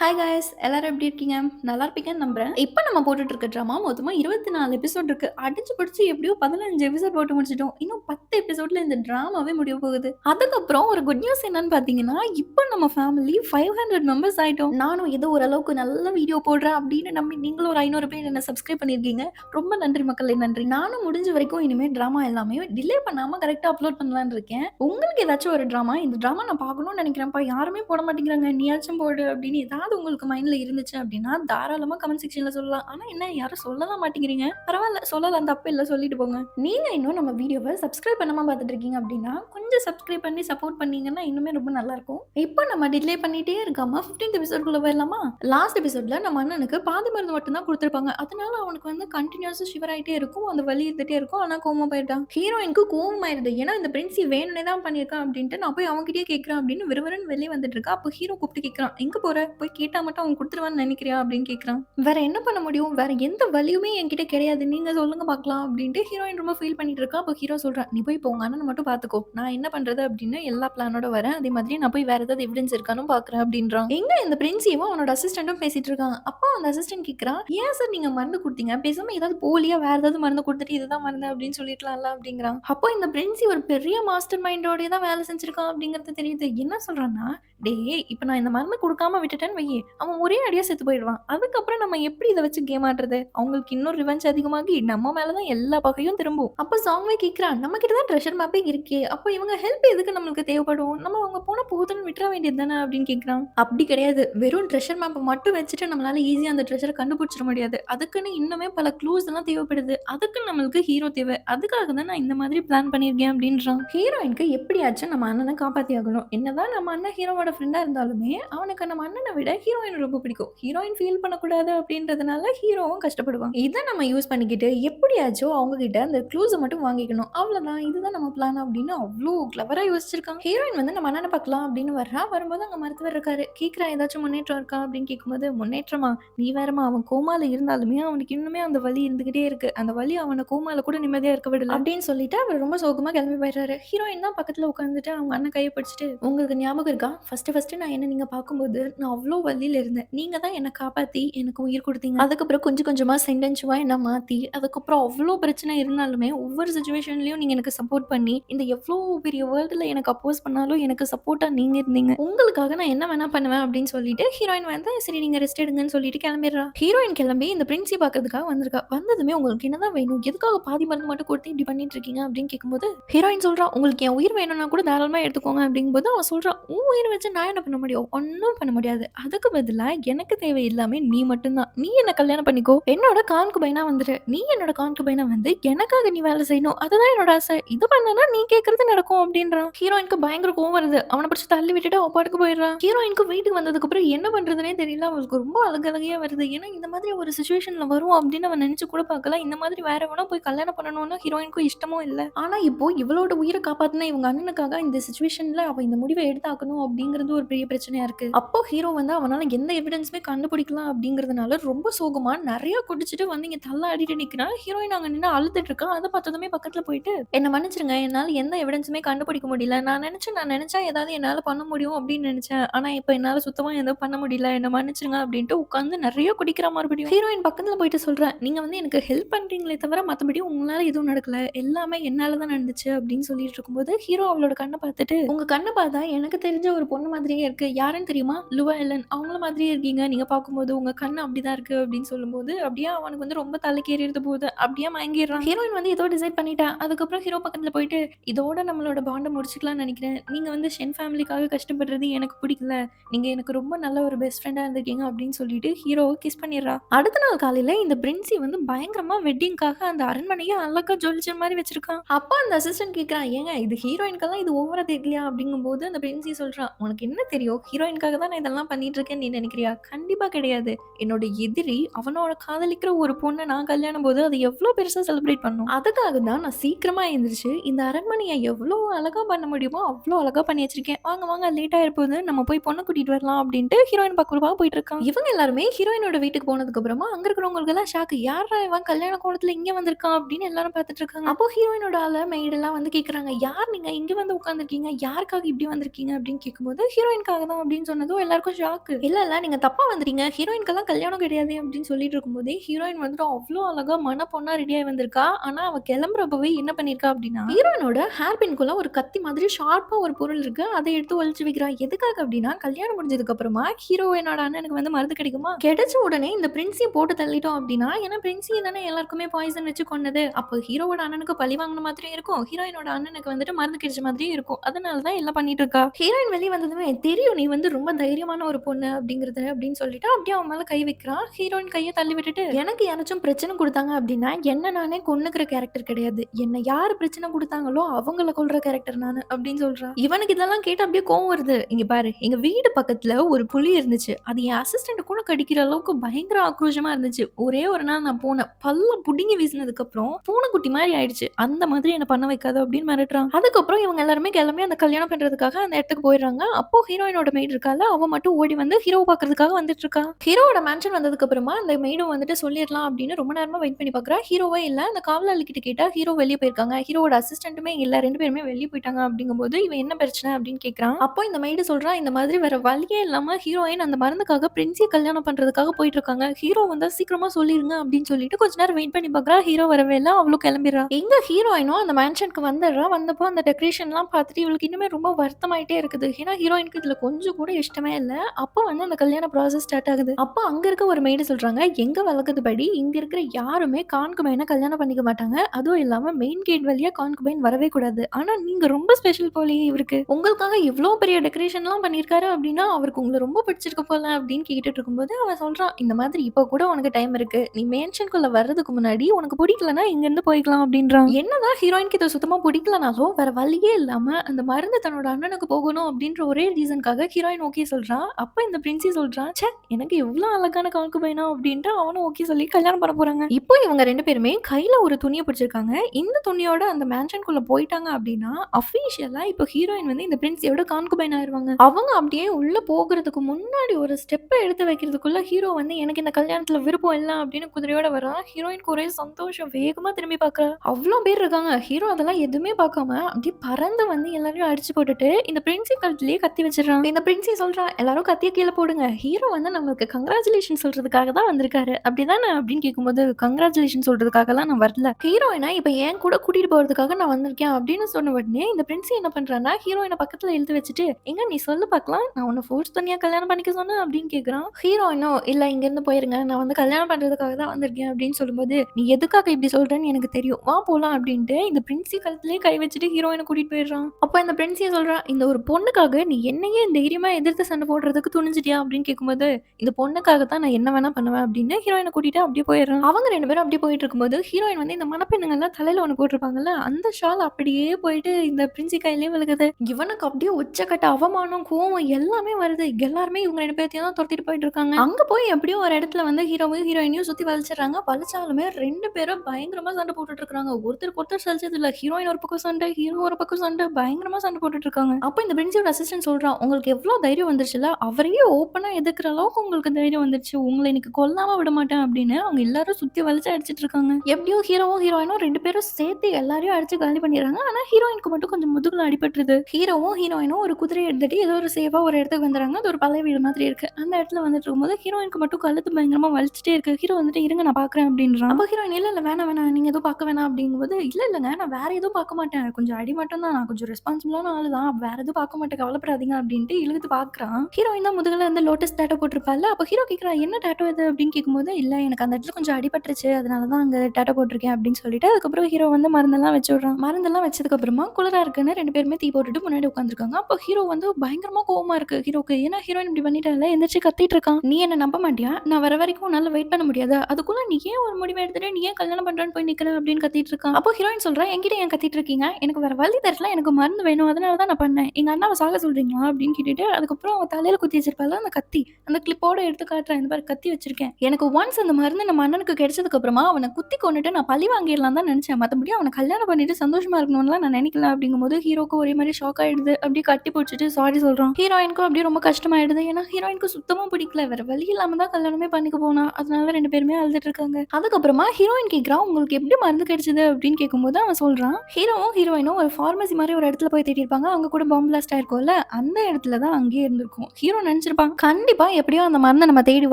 Hi guys எல்லாரும் எப்படி இருக்கீங்க? நல்லா இருப்பீங்கன்னு நம்புறேன். இப்போ நம்ம போட்டுட்டு இருக்க ட்ராமா மொத்தமாக இருபத்தி நாலு எபிசோட் இருக்கு. அடிச்சு பிடிச்சி எப்படியோ பதினஞ்சு எபிசோட் போட்டு முடிச்சிட்டோம். இன்னும் பத்து எபிசோட்ல இந்த ட்ராமாவே முடிய போகுது. அதுக்கப்புறம் ஒரு குட் நியூஸ் என்னன்னு பாத்தீங்கன்னா இப்போ நம்ம ஃபேமிலி ஃபைவ் ஹண்ட்ரட் மெம்பர்ஸ் ஆயிட்டோம். நானும் ஏதோ ஓரளவுக்கு நல்ல வீடியோ போடுறேன் அப்படின்னு நம்பி நீங்களும் ஒரு ஐநூறு பேர் என்ன சப்ஸ்கிரைப் பண்ணியிருக்கீங்க. ரொம்ப நன்றி மக்களே நன்றி. நானும் முடிஞ்ச வரைக்கும் இனிமேல் ட்ராமா எல்லாமே டிலே பண்ணாம கரெக்டாக அப்லோட் பண்ணலான்னு இருக்கேன். உங்களுக்கு ஏதாச்சும் ஒரு ட்ராமா இந்த ட்ராமா நான் பார்க்கணும்னு நினைக்கிறேன்ப்பா. யாருமே போட மாட்டேங்கிறாங்க. நீயாச்சும் போடு அப்படின்னு ஏதாவது உங்களுக்கு மைண்ட்ல இருந்துச்சு அப்படின்னா தாராளமா கமெண்ட் செக்ஷன்ல சொல்லலாம். ஆனா என்ன யாரும் சொல்லலாம் மாட்டேங்கிறீங்க. பரவாயில்ல சொல்லலாம் தப்பு இல்லை சொல்லிட்டு போங்க. நீங்க இன்னும் நம்ம வீடியோவை சப்ஸ்கிரைப் பண்ணாம பார்த்துட்டு இருக்கீங்க அப்படின்னா கொஞ்சம் சப்ஸ்கிரைப் பண்ணி சப்போர்ட் பண்ணீங்கன்னா இன்னுமே ரொம்ப நல்லா இருக்கும் இப்போ நம்ம டிலே பண்ணிட்டே இருக்காம 15th எபிசோட்குள்ள போயிடலாமா? லாஸ்ட் எபிசோட்ல நம்ம அண்ணனுக்கு பாதி மருந்து மட்டும் தான் கொடுத்துருப்பாங்க. அதனால அவனுக்கு வந்து கண்டினியூஸா ஷிவர் ஆயிட்டே இருக்கும். அந்த வலி இருந்துட்டே இருக்கும். ஆனா கோமா போயிட்டான் ஹீரோயினுக்கு கோவம் ஆயிருது. ஏன்னா இந்த பிரின்சி வேணும்னே தான் பண்ணியிருக்கான் அப்படின்ட்டு நான் போய் அவங்ககிட்டயே கேட்கறேன் அப்படின்னு விறுவிறுன்னு வெளியே வந்துட்டு இருக்கா. அப்போ ஹீரோ கூப்பிட்டு கேட்குறான் எங்க போற? போய் கேட்டா மட்டும் அவன் கொடுத்துருவான்னு நினைக்கிறியா அப்படின்னு கேட்கறான் வேற என்ன பண்ண முடியும்? வேற எந்த வலியுமே என்கிட்ட கிடையாது. நீங்க சொல்லுங்க பார்க்கலாம் அப்படின்ட்டு ஹீரோயின் ரொம்ப ஃபீல் பண்ணிட்டு இருக்கா. அப்போ ஹீரோ சொல்றான் நீ போய் இப்போ உங்க அண்ணனை மட்டும் பாத்துக்கோ நான் என்ன பண்றது அப்படின்னு எல்லா பிளானோட வரேன். அதே மாதிரி நான் போய் வேற ஏதாவது எவிடன்ஸ் இருக்கானு பாக்குறேன் அப்படின்றான். எங்க இந்த பிரின்சியும் அவனோட அசிஸ்டன்ட்டும் பேசிட்டு இருக்காங்க அப்போ அந்த அசிஸ்டன்ட் கேட்குறான் ஏன் சார் நீங்க மருந்து கொடுத்தீங்க? பேசாம ஏதாவது போலியா வேற ஏதாவது மருந்து கொடுத்துட்டு இதுதான் மருந்து அப்படின்னு சொல்லிடலாம்ல அப்படிங்கிறான். அப்போ இந்த பிரின்சி ஒரு பெரிய மாஸ்டர் மைண்டோடய தான் வேலை செஞ்சிருக்கான் அப்படிங்கிறது தெரியுது. என்ன சொல்றான்னா டேய் இப்போ நான் இந்த மருந்து கொடுக்காம விட்டுட்டேன்னு வையே அவன் ஒரே அடியா செத்து போயிடுவான். அதுக்கப்புறம் நம்ம எப்படி இதை வச்சு கேம் ஆடுறது? அவங்களுக்கு இன்னும் ரிவெஞ்ச் அதிகமாகி நம்ம மேலதான் எல்லா பகையும் திரும்பும். அப்போ சாங்வே கேட்கிறான் நம்ம கிட்ட தான் ட்ரெஷர் மேப்பே இருக்கே அப்போ இவங்க ஹெல்ப் எதுக்கு நம்மளுக்கு தேவைப்படும்? நம்ம அவங்க போன போதுன்னு விட்டுற வேண்டியது தானே அப்படின்னு கேட்குறான் அப்படி கிடையாது. வெறும் ட்ரெஷர் மேப்பை மட்டும் வச்சுட்டு நம்மளால ஈஸியாக அந்த ட்ரெஷரை கண்டுபிடிச்சிட முடியாது. அதுக்குன்னு இன்னுமே பல க்ளூஸ் எல்லாம் தேவைப்படுது. அதுக்கு நம்மளுக்கு ஹீரோ தேவை. அதுக்காக தான் நான் இந்த மாதிரி பிளான் பண்ணியிருக்கேன் அப்படின்றான். ஹீரோயினுக்கு எப்படியாச்சும் நம்ம அண்ணனை காப்பாத்தி ஆகணும் என்னதான் நம்ம அண்ணன் ஹீரோவோட ஃப்ரெண்டா இருந்தாலுமே அவனுக்கு நம்ம அண்ணனை விட ஹீரோயின் ரொம்ப பிடிக்கும். ஹீரோயின் ஃபீல் பண்ணக்கூடாது அப்படின்றதுனால ஹீரோவும் கஷ்டப்படுவாங்க. இதை நம்ம யூஸ் பண்ணிக்கிட்டு எப்படியாச்சும் அவங்க கிட்ட அந்த க்ளூஸை மட்டும் வாங்கிக்கணும். அவ்வளோதான் இதுதான் நம்ம பிளான் அப்படின்னு அவ்வளோ கிளவரா யோசிச்சிருக்காங்க. ஹீரோயின் வந்து நம்ம அண்ணனை பார்க்கலாம் அப்படின்னு வர்றா. வரும்போது அங்கே மருத்துவர் இருக்காரு. கேட்குறா ஏதாச்சும் முன்னேற்றம் இருக்கா அப்படின்னு கேட்கும்போது முன்னேற்றமா? நீ வேறமா அவன் கோமால இருந்தாலுமே அவனுக்கு இன்னுமே அந்த வலி இருந்துகிட்டே இருக்கு. அந்த வலி அவனை கோமால கூட நிம்மதியா இருக்க விடல. அப்படின்னு சொல்லிட்டு அவர் ரொம்ப சோகமா கிளம்பி போயிடுறாரு. ஹீரோயின் தான் பக்கத்துல உட்காந்துட்டு அவங்க அண்ணன் கையை பிடிச்சிட்டு உங்களுக்கு ஞாபகம் இருக்கா? ஃபர்ஸ்ட் ஃபர்ஸ்ட் நான் என்ன நீங்க பார்க்கும்போது நான் அவ்வளோ வழியில் இருந்தேன். நீங்கள் தான் என்னை காப்பாற்றி எனக்கு உயிர் கொடுத்தீங்க. அதுக்கப்புறம் கொஞ்சம் கொஞ்சமாக சென்டென்ஸுவா என்ன மாற்றி அதுக்கப்புறம் அவ்வளோ பிரச்சனை இருந்தாலுமே ஒவ்வொரு சுச்சுவேஷன்லையும் நீங்கள் எனக்கு சப்போர்ட் பண்ணி இந்த எவ்வளோ பெரிய வேர்ல்டில் எனக்கு அப்போஸ் பண்ணாலும் எனக்கு சப்போர்ட்டாக நீங்கள் இருந்தீங்க. உங்களுக்காக நான் என்ன வேணா பண்ணுவேன் அப்படின்னு சொல்லிட்டு ஹீரோயின் வந்து சரி நீங்கள் ரெஸ்ட் எடுங்கன்னு சொல்லிட்டு கிளம்பிடுறா. ஹீரோயின் கிளம்பி இந்த பிரின்சி பார்க்கறதுக்காக வந்திருக்கா. வந்ததுமே உங்களுக்கு என்னதான் வேணும்? எதுக்காக பாதி மருந்து மட்டும் கொடுத்து இப்படி பண்ணிட்டு இருக்கீங்க அப்படின்னு கேட்கும்போது ஹீரோயின் சொல்றா உங்களுக்கு என் உயிர் வேணும்னா கூட தாராளமாக எடுத்துக்கோங்க அப்படிங்கும்போது அவன் சொல்றான் உன் உயிர் வச்சு நான் என்ன பண்ண முடியும்? ஒன்றும் பண்ண முடியாது. அதுக்கு பதிலா எனக்கு தேவை எல்லாமே நீ மட்டும்தான். நீ என்ன கல்யாணம் பண்ணிக்கோ. என்னோட கான்கு பையனா வந்துரு. நீ என்னோட கான்கு பையனா வந்து எனக்காக நீ வேலை செய்யணும். அதுதான் என்னோட ஆசை. இது பண்ணனா நீ கேட்கறது நடக்கும் அப்படின்றான். ஹீரோயினுக்கு பயங்கர கோவம் வருது. அவனை பிடிச்சி தள்ளி விட்டுட்டு அவன் பாட்டுக்கு போயிடுறான். ஹீரோயினுக்கு வீட்டுக்கு வந்ததுக்கு அப்புறம் என்ன பண்றதுனே தெரியல. அவளுக்கு ரொம்ப அழகழகையா வருது. ஏன்னா இந்த மாதிரி ஒரு சுச்சுவேஷன்ல வரும் அப்படின்னு அவன் நினைச்சு கூட பார்க்கல. இந்த மாதிரி வேற வேணா போய் கல்யாணம் பண்ணணும்னு ஹீரோயினுக்கும் இஷ்டமும் இல்லை. ஆனா இப்போ இவளோட உயிரை காப்பாத்தினா இவங்க அண்ணனுக்காக இந்த சுச்சுவேஷன்ல அவ இந்த முடிவை எடுத்தாக்கணும் அப்படிங்கிறது ஒரு பெரிய பிரச்சனையா இருக்கு. அப்போ ஹீரோ வந்து அவனால எந்த எவிடன்ஸுமே கண்டுபிடிக்கலாம் அப்படிங்கிறதுனால ரொம்ப சோகமா நிறைய குடிச்சிட்டு வந்து இங்க தள்ள ஆடிட்டு நிக்கிறான். ஹீரோயின் அங்க நின்று அழுதுட்டு இருக்கா அதை பார்த்ததுமே பக்கத்துல போயிட்டு என்ன மன்னிச்சிருங்க என்னால எந்த எவிடன்ஸுமே கண்டுபிடிக்க முடியல. நான் நினைச்சேன் நான் நினைச்சா ஏதாவது என்னால பண்ண முடியும் அப்படின்னு நினைச்சேன். ஆனா இப்போ என்னால சுத்தமா எதுவும் பண்ண முடியல. என்ன மன்னிச்சிருங்க அப்படின்ட்டு உட்காந்து நிறைய குடிக்கிற மறுபடியும். ஹீரோயின் பக்கத்துல போயிட்டு சொல்றேன் நீங்க வந்து எனக்கு ஹெல்ப் பண்றீங்களே தவிர மத்தபடி உங்களால எதுவும் நடக்கல. எல்லாமே என்னால் தான் நடந்துச்சு அப்படின்னு சொல்லிட்டு இருக்கும்போது ஹீரோ அவளோட கண்ணை பார்த்துட்டு உங்க கண்ணை பார்த்தா எனக்கு தெரிஞ்ச ஒரு பொண்ணு மாதிரியே இருக்கு. யாருன்னு தெரியுமா? லுவா எல்லன் அவங்கள மாதிரியே இருக்கீங்க. நீங்க பார்க்கும்போது உங்க கண்ணு அப்படிதான் இருக்கு அப்படின்னு சொல்லும்போது அப்படியே அவனுக்கு வந்து ரொம்ப தலைக்கேறிடுது போது அப்படியே மயங்கிடுறான். ஹீரோயின் வந்து ஏதோ டிசைட் பண்ணிட்டா அதுக்கப்புறம் ஹீரோ பக்கத்துல போயிட்டு இதோட நம்மளோட பாண்டை முடிச்சுக்கலாம்னு நினைக்கிறேன். நீங்க வந்து ஷென் ஃபேமிலிக்காக கஷ்டப்படுறது எனக்கு பிடிக்கல. நீங்க எனக்கு ரொம்ப நல்ல ஒரு பெஸ்ட் ஃப்ரெண்டா இருந்திருக்கீங்க அப்படின்னு சொல்லிட்டு ஹீரோவை கிஸ் பண்ணிடுறா. அடுத்த நாள் காலையில இந்த பிரின்சி வந்து பயங்கரமா வெட்டிங்காக அந்த அரண்மனையை அழகா ஜொலிச்ச மாதிரி வச்சிருக்கான். அப்பா அந்த அசிஸ்டன்ட் கேட்குறான் ஏங்க இது ஹீரோயின்க்கெல்லாம் இது ஓவரா தெரியலையா? அப்படிங்கும்போது அந்த பிரின்சி சொல்றான் உனக்கு என்ன தெரியும்? ஹீரோயின்காக தான் நான் இதெல்லாம் பண்ணிட்டு இருக்கேன்னு நீ நினைக்கிறியா? கண்டிப்பா கிடையாது. என்னோட எதிரி அவனோட காதலிக்கிற ஒரு பொண்ணை நான் கல்யாணம் போது அது எவ்வளவு பெருசா செலிப்ரேட் பண்ணும். அதுக்காக தான் நான் சீக்கிரமா எழுந்திரிச்சு இந்த அரண்மனையை எவ்வளவு அழகா பண்ண முடியுமோ அவ்வளோ அழகா பண்ணி வச்சிருக்கேன். வாங்க வாங்க லேட்டா இருப்போது. நம்ம போய் பொண்ணை கூட்டிட்டு வரலாம் அப்படின்ட்டு ஹீரோயின் பக்கமாக போயிட்டு இருக்கான் இவங்க எல்லாருமே ஹீரோயினோட வீட்டுக்கு போனதுக்கு அப்புறமா அங்க இருக்கிறவங்களுக்கு எல்லாம் ஷாக்கு யாரா இவன் கல்யாண கோலத்துல இங்க வந்திருக்கான் அப்படின்னு எல்லாரும் பார்த்துட்டு இருக்காங்க அப்போ ஹீரோயினோட ஆள மெய்டெல்லாம் வந்து கேக்குறாங்க யார் நீங்க? இங்க வந்து உட்காந்துருக்கீங்க யாருக்காக இப்படி வந்திருக்கீங்க? அப்படின்னு கேட்கும்போது ஹீரோயின்காக தான் அப்படின்னு சொன்னதும் எல்லாருக்கும் ஷாக் ஷாக்கு இல்லை இல்லை நீங்கள் தப்பாக வந்துட்டீங்க. ஹீரோயின்க்கெல்லாம் கல்யாணம் கிடையாது அப்படின்னு சொல்லிட்டு இருக்கும்போதே ஹீரோயின் வந்துட்டு அவ்வளோ அழகாக மன பொண்ணா ரெடியாகி வந்திருக்கா. ஆனால் அவள் கிளம்புறப்பவே என்ன பண்ணியிருக்கா அப்படின்னா ஹீரோயினோட ஹேர் பின்குள்ள ஒரு கத்தி மாதிரி ஷார்ப்பாக ஒரு பொருள் இருக்கு. அதை எடுத்து ஒழிச்சு வைக்கிறா. எதுக்காக அப்படின்னா கல்யாணம் முடிஞ்சதுக்கு அப்புறமா ஹீரோயினோட அண்ணனுக்கு வந்து மருந்து கிடைக்குமா? கிடைச்ச உடனே இந்த பிரின்ஸையும் போட்டு தள்ளிட்டோம் அப்படின்னா ஏன்னா பிரின்சி தானே எல்லாருக்குமே பாய்சன் வச்சு கொண்டது அப்போ ஹீரோவோட அண்ணனுக்கு பழி வாங்கின மாதிரியும் இருக்கும். ஹீரோயினோட அண்ணனுக்கு வந்துட்டு மருந்து கிடைச்ச மாதிரியும் இருக்கும். அதனால தான் எல்லாம் பண்ணிட்டு இருக்கா. ஹீரோயின் வெளியே வந்ததுமே தெரியும் நீ வந்து ரொம்ப தைரியமான ஒரு பொண்ணு. அப்படிங்கிறது அப்படின்னு சொல்லிட்டு அப்படியே அவன் மேல கை வைக்கிறான். ஹீரோயின் கையை தள்ளி விட்டுட்டு எனக்கு யாராச்சும் பிரச்சனை கொடுத்தாங்க அப்படின்னா என்ன நானே கொன்னுக்கிற கேரக்டர் கிடையாது. என்ன யார் பிரச்சனை கொடுத்தாங்களோ அவங்கள கொள்ற கேரக்டர் நான் அப்படின்னு சொல்றான் இவனுக்கு இதெல்லாம் கேட்டு அப்படியே கோவம் வருது. இங்க பாரு எங்க வீடு பக்கத்துல ஒரு புலி இருந்துச்சு. அது என் அசிஸ்டன்ட் கூட கடிக்கிற அளவுக்கு பயங்கர ஆக்ரோஷமா இருந்துச்சு. ஒரே ஒரு நாள் நான் போனேன். பல்ல புடுங்கி வீசினதுக்கு அப்புறம் பூனைக்குட்டி மாதிரி ஆயிடுச்சு. அந்த மாதிரி என்ன பண்ண வைக்காது அப்படின்னு மிரட்டுறான். அதுக்கப்புறம் இவங்க எல்லாருமே கிளம்பி அந்த கல்யாணம் பண்றதுக்காக அந்த இடத்துக்கு போயிடுறாங்க. அப்போ ஹீரோயினோட மெய்டு இருக்கால அவ மட்டும் ஓடி வந்து ஹீரோ பாக்குறதுக்காக வந்துட்டு இருக்கா ஹீரோவோட மேன்ஷன் வந்ததுக்கு அப்புறமா அந்த மெய்டும் வந்துட்டு சொல்லிடலாம் அப்படின்னு ரொம்ப நேரமா வெயிட் பண்ணி பாக்குறா. ஹீரோவே இல்ல. அந்த காவலாளி கிட்ட கேட்டா ஹீரோ வெளியே போயிருக்காங்க. ஹீரோட அசிஸ்டன்ட்டுமே இல்ல. ரெண்டு பேருமே வெளியே போயிட்டாங்க அப்படிங்கும்போது இவன் என்ன பிரச்சனை அப்படின்னு கேக்குறான். அப்போ இந்த மெய்டு சொல்றா இந்த மாதிரி வேற வழியே இல்லாம ஹீரோயின் அந்த மருந்துக்காக பிரின்சியை கல்யாணம் பண்றதுக்காக போயிட்டு இருக்காங்க ஹீரோ வந்து சீக்கிரமா சொல்லிருங்க அப்படின்னு சொல்லிட்டு கொஞ்ச நேரம் வெயிட் பண்ணி பாக்குறா. ஹீரோ வரவே இல்ல. அவ்வளவு கிளம்பிடுறா. எங்க ஹீரோயினோ அந்த மேன்ஷனுக்கு வந்துடுறா. வந்தப்போ அந்த டெக்கரேஷன்லாம் பார்த்துட்டு இவளுக்கு இன்னுமே ரொம்ப வருத்தமாயிட்டே இருக்குது. ஏன்னா ஹீரோயினுக்கு இதுல கொஞ்சம் கூட இஷ்டமே இல்ல. அப்போ அப்போ வந்து அந்த கல்யாண ப்ராசஸ் ஸ்டார்ட் ஆகுது. அப்போ அங்க இருக்க ஒரு மெய்டு சொல்றாங்க எங்க வழக்கத்துப்படி இங்க இருக்கிற யாருமே கான்குபைனை கல்யாணம் பண்ணிக்க மாட்டாங்க. அதுவும் இல்லாம மெயின் கேட் வழியா கான்குபைன் வரவே கூடாது. ஆனா நீங்க ரொம்ப ஸ்பெஷல் போலயே இவருக்கு. உங்களுக்காக இவ்வளவு பெரிய டெக்கரேஷன்லாம் பண்ணியிருக்காரு அப்படின்னா அவருக்கு உங்களை ரொம்ப பிடிச்சிருக்க போல அப்படின்னு கேட்டுட்டு இருக்கும்போது அவன் சொல்றான் இந்த மாதிரி இப்போ கூட உனக்கு டைம் இருக்கு. நீ மேன்ஷனுக்குள்ள வர்றதுக்கு முன்னாடி உனக்கு பிடிக்கலன்னா இங்க இருந்து போய்க்கலாம் அப்படின்றான் என்னதான் ஹீரோயினுக்கு இதை சுத்தமா பிடிக்கலனாலும் வேற வழியே இல்லாம அந்த மருந்து தன்னோட அண்ணனுக்கு போகணும் அப்படின்ற ஒரே ரீசனுக்காக ஹீரோயின் ஓகே சொல்றான் அப்ப இந்த பிரின்சி சொல்றான் ச்சே எனக்கு எவ்வளவு அழகான கான்குபைனா அப்படின்ட்டு அவனும் ஓகே சொல்லி கல்யாணம் பண்ண போறாங்க. இப்போ இவங்க ரெண்டு பேருமே கையில ஒரு துணியை பிடிச்சிருக்காங்க. இந்த துணியோட அந்த மேன்ஷனுக்குள்ள போயிட்டாங்க அப்படின்னா அஃபீஷியலா இப்போ ஹீரோயின் வந்து இந்த பிரின்சியோட கான்குபைன் ஆயிருவாங்க. அவங்க அப்படியே உள்ள போகிறதுக்கு முன்னாடி ஒரு ஸ்டெப்பை எடுத்து வைக்கிறதுக்குள்ள ஹீரோ வந்து எனக்கு இந்த கல்யாணத்துல விருப்பம் இல்லை அப்படின்னு குதிரையோட வரா ஹீரோயினுக்கு ஒரே சந்தோஷம் வேகமா திரும்பி பார்க்கறா அவ்வளோ பேர் இருக்காங்க. ஹீரோ அதெல்லாம் எதுவுமே பார்க்காம அப்படியே பறந்து வந்து எல்லாரையும் அடிச்சு போட்டுட்டு இந்த பிரின்சி கழுத்துலயே கத்தி வச்சிடறாங்க இந்த பிரின்சி சொல்றா எல்லாரும் கத்திய கீழே போடுங்க. ஹீரோ வந்து நம்மளுக்கு கங்க்ராச்சுலேஷன் சொல்றதுக்காக தான் வந்திருக்காரு. அப்படிதானே? அப்படின்னு கேட்கும்போது கங்க்ராச்சுலேஷன் சொல்றதுக்காகலாம் நான் வரல. ஹீரோயினா இப்போ என் கூட கூட்டிட்டு போறதுக்காக நான் வந்திருக்கேன். அப்படின்னு சொன்ன உடனே இந்த பிரின்ஸ் என்ன பண்றான்னா ஹீரோயினை பக்கத்துல எழுத்து வச்சுட்டு எங்க நீ சொல்லு பார்க்கலாம் நான் உன்னை ஃபோர்ஸ் தனியா கல்யாணம் பண்ணிக்க சொன்னேன்? அப்படின்னு கேக்குறான். ஹீரோயினோ இல்ல இங்க இருந்து போயிருங்க. நான் வந்து கல்யாணம் பண்றதுக்காக தான் வந்திருக்கேன். அப்படின்னு சொல்லும்போது நீ எதுக்காக இப்படி சொல்றேன்னு எனக்கு தெரியும். வா போலாம். அப்படின்ட்டு இந்த பிரின்ஸி கழுத்துலயே கை வச்சுட்டு ஹீரோயினை கூட்டிட்டு போயிடுறான். அப்ப இந்த பிரின்ஸியை சொல்றான் இந்த ஒரு பொண்ணுக்காக நீ என்னையே தைரியமா எதிர்த்து சண்டை போடுறதுக்கு துணி துணிஞ்சிட்டியா அப்படின்னு கேட்கும்போது இந்த பொண்ணுக்காக தான் நான் என்ன வேணா பண்ணுவேன் அப்படின்னு ஹீரோயினை கூட்டிட்டு அப்படியே போயிடுறாங்க. அவங்க ரெண்டு பேரும் அப்படியே போயிட்டு இருக்கும்போது ஹீரோயின் வந்து இந்த மணப்பெண்ணுங்கெல்லாம் தலையில ஒன்று போட்டிருப்பாங்கல்ல அந்த ஷால் அப்படியே போயிட்டு இந்த பிரின்சி கையிலேயே விழுகுது. இவனுக்கு அப்படியே உச்சக்கட்ட அவமானம் கோவம் எல்லாமே வருது. எல்லாருமே இவங்க ரெண்டு பேர்த்தையும் தான் துரத்திட்டு போயிட்டு இருக்காங்க. அங்க போய் எப்படியோ ஒரு இடத்துல வந்து ஹீரோவையும் ஹீரோயினையும் சுத்தி வலிச்சிடுறாங்க. வலிச்சாலுமே ரெண்டு பேரும் பயங்கரமா சண்டை போட்டுட்டு இருக்காங்க. ஒருத்தருக்கு ஒருத்தர் சலிச்சது இல்ல ஹீரோயின் ஒரு பக்கம் சண்டை ஹீரோ ஒரு பக்கம் சண்டை பயங்கரமா சண்டை போட்டுட்டு இருக்காங்க. அப்ப இந்த பிரின்சியோட அசிஸ்டன்ட் சொல்றான் உங்களுக்கு எவ்வளவு தைரியம் வந்துருச்சுல நிறைய ஓப்பனாக எதிர்க்கிற அளவுக்கு உங்களுக்கு தைரியம் வந்துருச்சு. உங்களை இன்னைக்கு கொல்லாமல் விட மாட்டேன் அப்படின்னு அவங்க எல்லாரும் சுற்றி வலிச்சு அடிச்சிட்டு இருக்காங்க. எப்படியோ ஹீரோவும் ஹீரோயினும் ரெண்டு பேரும் சேர்த்து எல்லாரையும் அடிச்சு காலி பண்ணிடுறாங்க. ஆனால் ஹீரோயினுக்கு மட்டும் கொஞ்சம் முதுகுல அடிபட்டுருது. ஹீரோவும் ஹீரோயினும் ஒரு குதிரை எடுத்துட்டு ஏதோ ஒரு சேஃபாக ஒரு இடத்துக்கு வந்துடுறாங்க. அது ஒரு பழைய வீடு மாதிரி இருக்கு. அந்த இடத்துல வந்துட்டு இருக்கும்போது ஹீரோயினுக்கு மட்டும் கழுத்து பயங்கரமாக வலிச்சுட்டே இருக்கு. ஹீரோ வந்துட்டு இருங்க நான் பார்க்குறேன் அப்படின்றான். அப்போ ஹீரோயின் இல்லை இல்லை வேணாம் வேணாம். நீங்கள் எதுவும் பார்க்க வேணாம் அப்படிங்கும்போது இல்லை இல்லைங்க நான் வேற எதுவும் பார்க்க மாட்டேன். கொஞ்சம் அடி மட்டும் தான் நான் கொஞ்சம் ரெஸ்பான்சிபிளான ஆளு தான் வேற எதுவும் பார்க்க மாட்டேன். கவலைப்படாதீங்க அப்படின்ட்டு இழுத்து பார்க்குறான் ஹீரோயின் தான் முதுகில் வந்து லோட்டஸ் டேட்டோ போட்டிருப்பாள் அப்போ ஹீரோ கேட்குறா என்ன டேட்டோ இது? அப்படின்னு கேட்கும்போது இல்லை எனக்கு அந்த இடத்துல கொஞ்சம் அடிபட்டுருச்சு அதனால தான் அங்கே டேட்டோ போட்டிருக்கேன் அப்படின்னு சொல்லிட்டு அதுக்கப்புறம் ஹீரோ வந்து மருந்தெல்லாம் வச்சு விட்றான் மருந்தெல்லாம் வச்சதுக்கு அப்புறமா குளிரா இருக்குன்னு ரெண்டு பேருமே தீ போட்டுட்டு முன்னாடி உட்காந்துருக்காங்க அப்போ ஹீரோ வந்து பயங்கரமாக கோவமாக இருக்கு. ஹீரோக்கு ஏன்னா ஹீரோயின் இப்படி பண்ணிட்டால எந்திரிச்சு கத்திட்டு இருக்கான். நீ என்ன நம்ப மாட்டியா? நான் வர வரைக்கும் உன்னால வெயிட் பண்ண முடியாது. அதுக்குள்ள நீ ஏன் ஒரு முடிவு எடுத்துட்டு நீ ஏன் கல்யாணம் பண்றேன்னு போய் நிக்கிற? அப்படின்னு கத்திட்டு இருக்கான். அப்போ ஹீரோயின் சொல்றா என்கிட்ட ஏன் கத்திட்டு இருக்கீங்க? எனக்கு வேற வழி தெரியல. எனக்கு மருந்து வேணும். அதனால தான் நான் பண்ணேன். எங்க அண்ணாவை சாக சொல்றீங்களா? அப்படின்னு கேட்டுட்டு அதுக்கப்புறம் அவன் தலையில குத்தி வச்சிருப்பால அந்த கத்தி. அந்த கிளிப்போட எடுத்து காட்டுறேன். இந்த மாதிரி கத்தி வச்சிருக்கேன். எனக்கு ஒன்ஸ் அந்த மருந்து நம்ம அண்ணனுக்கு கிடைச்சதுக்கு அப்புறமா அவனை குத்தி கொண்டுட்டு நான் பழி வாங்கிடலாம் தான் நினைச்சேன். மத்தபடி அவனை கல்யாணம் பண்ணிட்டு சந்தோஷமா இருக்கணும்லாம் நான் நினைக்கல. அப்படிங்கும்போது ஹீரோக்கு ஒரே மாதிரி ஷாக் ஆயிடுது. அப்படியே கட்டி பிடிச்சிட்டு சாரி சொல்றான். ஹீரோயினுக்கும் அப்படியே ரொம்ப கஷ்டமாயிடுது. ஏன்னா ஹீரோயினுக்கு சுத்தமா பிடிக்கல. வேற வழி இல்லாம தான் கல்யாணமே பண்ணிக்க போனா. அதனால ரெண்டு பேருமே அழுதுட்டு இருக்காங்க. அதுக்கப்புறமா ஹீரோயின் கேக்குறான் உங்களுக்கு எப்படி மருந்து கிடைச்சது? அப்படின்னு கேட்கும்போது அவன் சொல்றான் ஹீரோவும் ஹீரோயினும் ஒரு ஃபார்மசி மாதிரி ஒரு இடத்துல போய் தேடி இருப்பாங்க அவங்க கூட பாம்பு பிளாஸ்ட் ஆயிருக்கும்ல. அந்த இடத்துல தான் அங்கேயே இருந்திருக்கும். ஹீரோ நினைச்சிருப்பான் கண்டிப்பா எப்படியோ அந்த மருந்தை நம்ம தேடி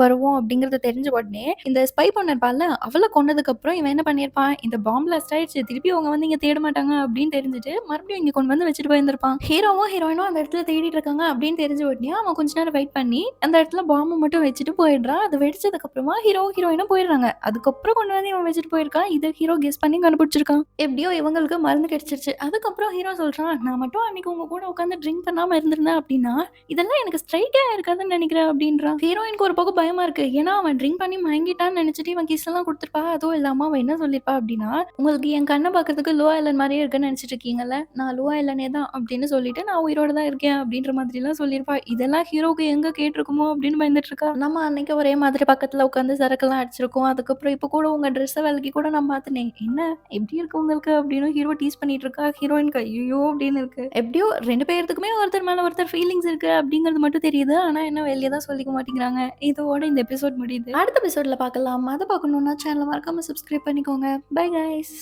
வருவோம் அப்படிங்கறத தெரிஞ்ச உடனே இந்த ஸ்பை பண்ணிருப்பால அவளை கொண்டதுக்கு அப்புறம் இவன் என்ன பண்ணிருப்பான் இந்த பாம்பு பிளாஸ்ட் ஆயிடுச்சு. திருப்பி அவங்க வந்து இங்க தேட மாட்டாங்க அப்படின்னு தெரிஞ்சுட்டு மறுபடியும் இங்க கொண்டு வந்து வச்சுட்டு போயிருந்திருப்பான். ஹீரோவும் ஹீரோயினும் அந்த இடத்துல தேடிட்டு இருக்காங்க அப்படின்னு தெரிஞ்ச உடனே அவன் கொஞ்ச நேரம் வெயிட் பண்ணி அந்த இடத்துல பாம்பு மட்டும் வச்சுட்டு போயிடுறான். அது வெடிச்சதுக்கு அப்புறமா ஹீரோ ஹீரோயினும் போயிடுறாங்க. அதுக்கப்புறம் கொண்டு வந்து இவன் வச்சுட்டு போயிருக்கான் இதை ஹீரோ கெஸ் பண்ணி கண்டுபிடிச்சிருக்கான். எப்படியோ இவங்களுக்கு மருந்து கிடைச்சிருச்சு. அதுக்கப்புறம் ஹீரோ சொல்றான் நான் மட்டும் அன்னைக்கு உங்க கூட உட்காந்து ட்ரிங்க் பண்ணாம இருந்திருந்தேன் அப்படின்னா இதெல்லாம் எனக்கு ஸ்ட்ரைட்டா இருக்காதுன்னு நினைக்கிறேன் அப்படின்றான் ஹீரோயினுக்கு ஒரு பக்கம் பயமா இருக்கு. ஏன்னா அவன் ட்ரிங்க் பண்ணி மயங்கிட்டான்னு நினைச்சிட்டு இவன் கிஸ் எல்லாம் கொடுத்துருப்பா. அதுவும் இல்லாம அவன் என்ன சொல்லிருப்பா அப்படின்னா உங்களுக்கு என் கண்ணை பார்க்கறதுக்கு லோ ஐலன் மாதிரியே இருக்குன்னு நினைச்சிட்டு இருக்கீங்கல்ல. நான் லோ ஐலனே தான் அப்படின்னு சொல்லிட்டு நான் உயிரோட தான் இருக்கேன் அப்படின்ற மாதிரி எல்லாம் சொல்லியிருப்பா. இதெல்லாம் ஹீரோக்கு எங்க கேட்டிருக்குமோ அப்படின்னு பயந்துட்டு இருக்கா. நம்ம அன்னைக்கு ஒரே மாதிரி பக்கத்துல உட்காந்து சரக்கெல்லாம் அடிச்சிருக்கோம். அதுக்கப்புறம் இப்போ கூட உங்க ட்ரெஸ்ஸை விலக்கி கூட நான் பார்த்துனேன் என்ன? எப்படி இருக்கு உங்களுக்கு? அப்படின்னு ஹீரோ டீஸ் பண்ணிட்டு இருக்கா. ஹீரோயின் ஐயோ அப்படின்னு இருக்கு. எப்படியோ ரெண்டு பேர்த்துக்குமே ஒருத்தர் மேல ஒருத்தர் ஃபீலிங்ஸ் இருக்கு அப்படிங்கிறது மட்டும் தெரியுது? ஆனா என்ன வெளியே தான் சொல்லிக்க மாட்டேங்கிறாங்க. இதோட இந்த எபிசோட் முடியுது. அடுத்த எபிசோட்ல பார்க்கலாம். அதை பார்க்கணும்னா சேனலை மறக்காம சப்ஸ்கிரைப் பண்ணிக்கோங்க. Bye guys